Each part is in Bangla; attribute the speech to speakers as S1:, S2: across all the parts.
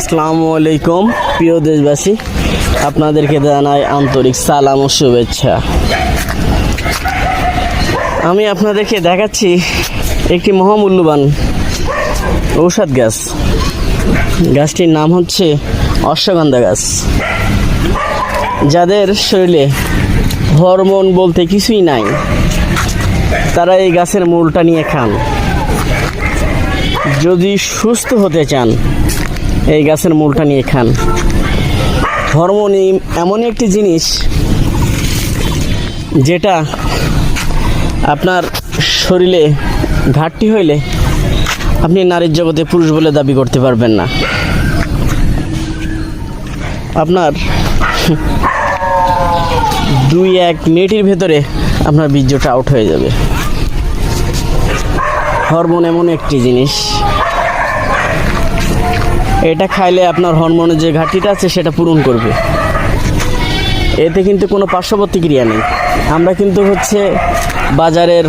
S1: আসসালামু আলাইকুম, প্রিয় দেশবাসী। আপনাদেরকে জানাই আন্তরিক সালাম ও শুভেচ্ছা। আমি আপনাদেরকে দেখাচ্ছি একটি মহামূল্যবান ঔষধ গাছ। গাছটির নাম হচ্ছে অশ্বগন্ধা গাছ। যাদের শরীরে হরমোন বলতে কিছুই নাই, তারা এই গাছের মূলটা নিয়ে খান। যদি সুস্থ হতে চান এই গাছের মূলটা নিয়ে খান। হরমোন এমন একটি জিনিস যেটা আপনার শরীরে ঘাটতি হইলে আপনি নারীর জগতে পুরুষ বলে দাবি করতে পারবেন না। আপনার দুই এক মিনিটের ভেতরে আপনার বীর্যটা আউট হয়ে যাবে। হরমোন এমন একটি জিনিস। এটা খাইলে আপনার হরমোনের যে ঘাটতিটা আছে, সেটা পূরণ করবে। এতে কিন্তু কোনো পার্শ্ব প্রতিক্রিয়া নেই। আমরা কিন্তু হচ্ছে বাজারের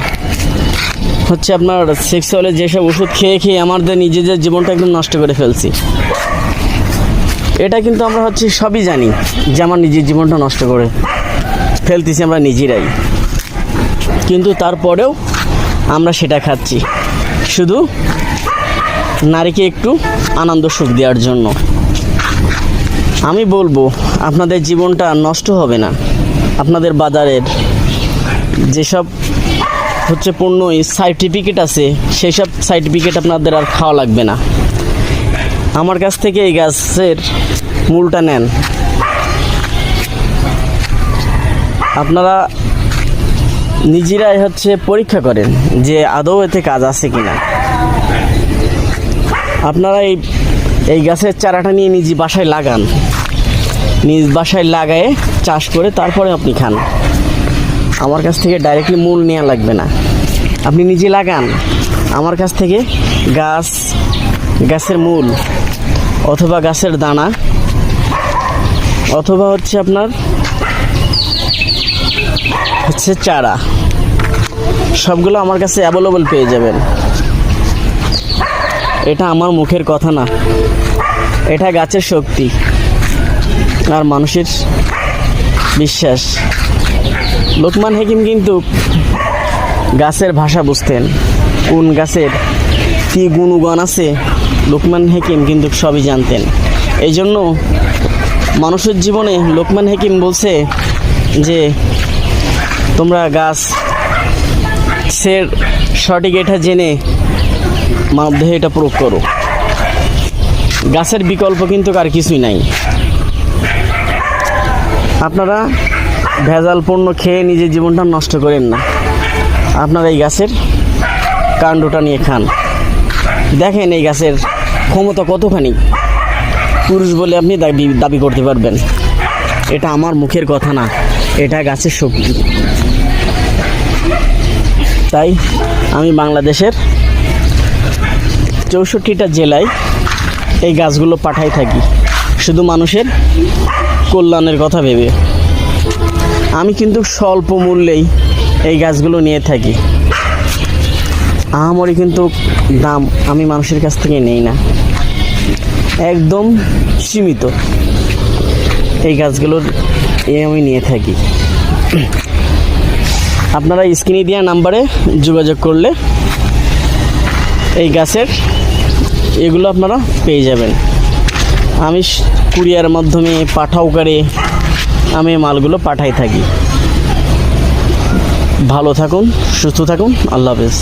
S1: হচ্ছে আপনার সেক্সুয়ালের যেসব ওষুধ খেয়ে খেয়ে আমাদের নিজেদের জীবনটা একদম নষ্ট করে ফেলছি। এটা কিন্তু আমরা হচ্ছে সবই জানি যে আমার নিজের জীবনটা নষ্ট করে ফেলতেছি আমরা নিজেরাই। কিন্তু তারপরেও আমরা সেটা খাচ্ছি। শুধু নারীকে একটু আনন্দ সুখ দেওয়ার জন্য। আমি বলব, আপনাদের জীবনটা নষ্ট হবে না। আপনাদের বাজারের যেসব হচ্ছে পণ্য সার্টিফিকেট আছে সেই সব সার্টিফিকেট আপনাদের আর খাওয়া লাগবে না। আমার কাছ থেকে এই গাছের মূলটা নেন। আপনারা নিজেরাই হচ্ছে পরীক্ষা করেন যে আদৌ এতে কাজ আছে কিনা। আপনারা এই এই গাছের চারাটা নিয়ে নিজ বাসায় লাগান। নিজ বাসায় লাগায়ে চাষ করে তারপরে আপনি খান। আমার কাছ থেকে ডাইরেক্টলি মূল নেওয়া লাগবে না। আপনি নিজে লাগান। আমার কাছ থেকে গাছ, গাছের মূল অথবা গাছের দানা অথবা হচ্ছে আপনার হচ্ছে চারা। সবগুলো আমার কাছে অ্যাভেলেবল পেয়ে যাবেন। এটা আমার মুখের কথা না। এটা গাছের শক্তি আর মানুষের বিশ্বাস। লোকমান হেকিম কিন্তু গাছের ভাষা বুঝতেন। কোন গাছের কী গুণগান আছে, লোকমান হেকিম কিন্তু সবই জানতেন। এই জন্য মানুষের জীবনে লোকমান হেকিম বলছে যে, তোমরা গাছ সের সঠিক এটা জেনে মানবদেহে এটা প্রয়োগ করো। গাছের বিকল্প কিন্তু আর কিছুই নাই। আপনারা ভেজাল পণ্য খেয়ে নিজের জীবনটা নষ্ট করেন না। আপনারা এই গাছের কাণ্ডটা নিয়ে খান। দেখেন এই গাছের ক্ষমতা কতখানি। পুরুষ বলে আপনি দাবি দাবি করতে পারবেন। এটা আমার মুখের কথা না, এটা গাছের শক্তি। তাই আমি বাংলাদেশের চৌষট্টিটা জেলায় এই গাছগুলো পাঠাই থাকি। শুধু মানুষের কল্যাণের কথা ভেবে। আমি কিন্তু স্বল্প মূল্যেই এই গাছগুলো নিয়ে থাকি। আহামরি কিন্তু দাম আমি মানুষের কাছ থেকে নেই না। একদম সীমিত এই গাছগুলোর এ আমি নিয়ে থাকি। আপনারা স্ক্রিনে দেওয়া নাম্বারে যোগাযোগ করলে এই গাছের এগুলো আপনারা পেয়ে যাবেন। আমি কুরিয়ার মাধ্যমে পাঠাও করে আমি মালগুলো পাঠাই থাকি। ভালো থাকুন, সুস্থ থাকুন, আল্লাহ হাফেজ.